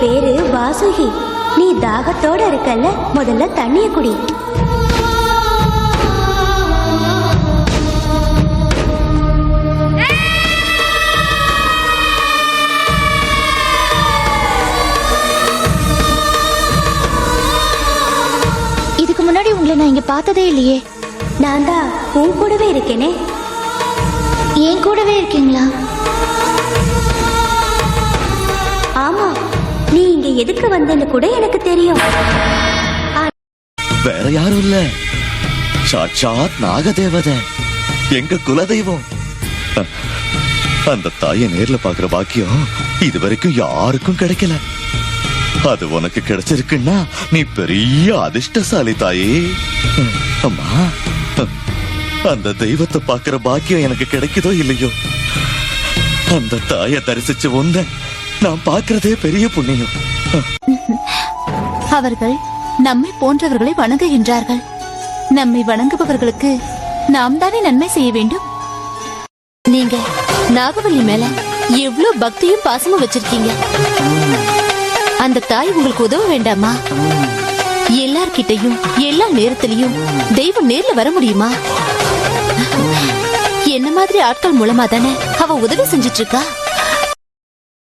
பேரு வாசுகி. நீ தாகத்தோட இருக்கல்ல முதல்ல தண்ணிய குடி. இதுக்கு முன்னாடி உங்களை நான் இங்க பார்த்ததே இல்லையே. நான் தான் உன் கூடவே இருக்கேனே. என் கூடவே இருக்கீங்களா? எதுக்கு வந்தேன்னு கூட எனக்கு தெரியும். வேற யாரும் இல்ல. சாட்சாத் நாகதேவதை. எங்க குலதெய்வம். அந்த தாயை நேர்ல பாக்குற பாக்கியம் இதுவரைக்கும் யாருக்கும் கிடைக்கல. அது உனக்கு கிடைச்சிருக்குன்னா நீ பெரிய அதிர்ஷ்டசாலி தாயே. அம்மா அந்த தெய்வத்தை பாக்குற பாக்கியம் எனக்கு கிடைக்குதோ இல்லையோ? அந்த தாயை தரிசிச்ச உன்னை நான் பார்க்கிறதே பெரிய புண்ணியம். அவர்கள் நம்மை போன்றவர்களை வணங்குகின்றார்கள். நம்மை வணங்குபவர்களுக்கு நாம் தானே நன்மை செய்ய வேண்டும். நீங்க நாகவல்லி மேல எவ்வளவு பக்தியும் பாசமும் வச்சிருக்கீங்க. அந்த தாய் உங்களுக்கு உதவ வேண்டாமா? எல்லார்கிட்டயும் எல்லா நேரத்திலையும் தெய்வம் நேர்ல வர முடியுமா? என்ன மாதிரி ஆட்கள் மூலமா தானே அவ உதவி செஞ்சிட்டு இருக்கா